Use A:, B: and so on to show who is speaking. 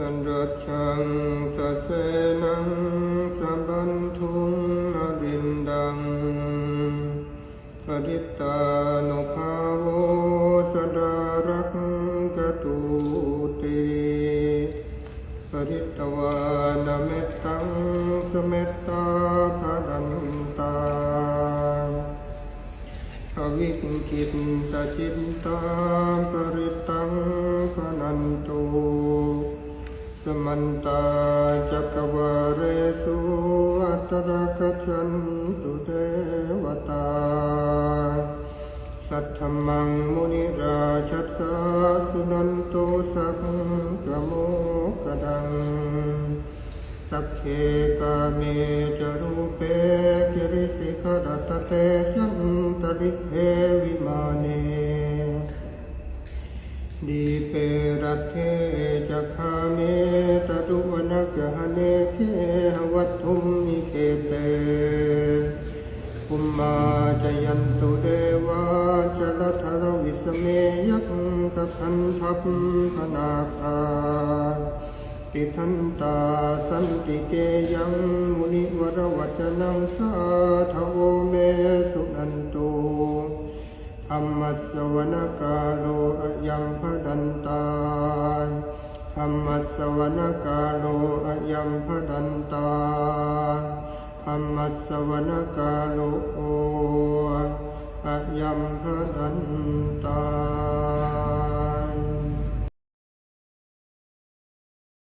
A: สันรัชังสะเสนังสับันทุงนรินดังสริตานุภาโวสดารักกตุติปริตวานเมตังสเมตตาภรันตาอวิกขิตตจิตตา มันตาจักวาเรสุอัตระกชันตุเทวตา สัทธมังมุนิราชัสสะสุนันโตสัพกโมกดัง สัพเพกาเมจรูเปกิริสิกรตเตจันตริเทวิมาเนดีเปรัตเท วัตุมมิเคเปภุมมาจยันตุเดวาจลทรวิสเมยักขคันทัพพนาคาติทันตาสันติเกยังมุนิวรวัจนังสาทโวเมสุนันตุธรรมัสวนกาโลอยัมพดันตา ธรรมสวนกาโลอะยัมพดันตาธรรมสวนกาโลอะยัมพดันตา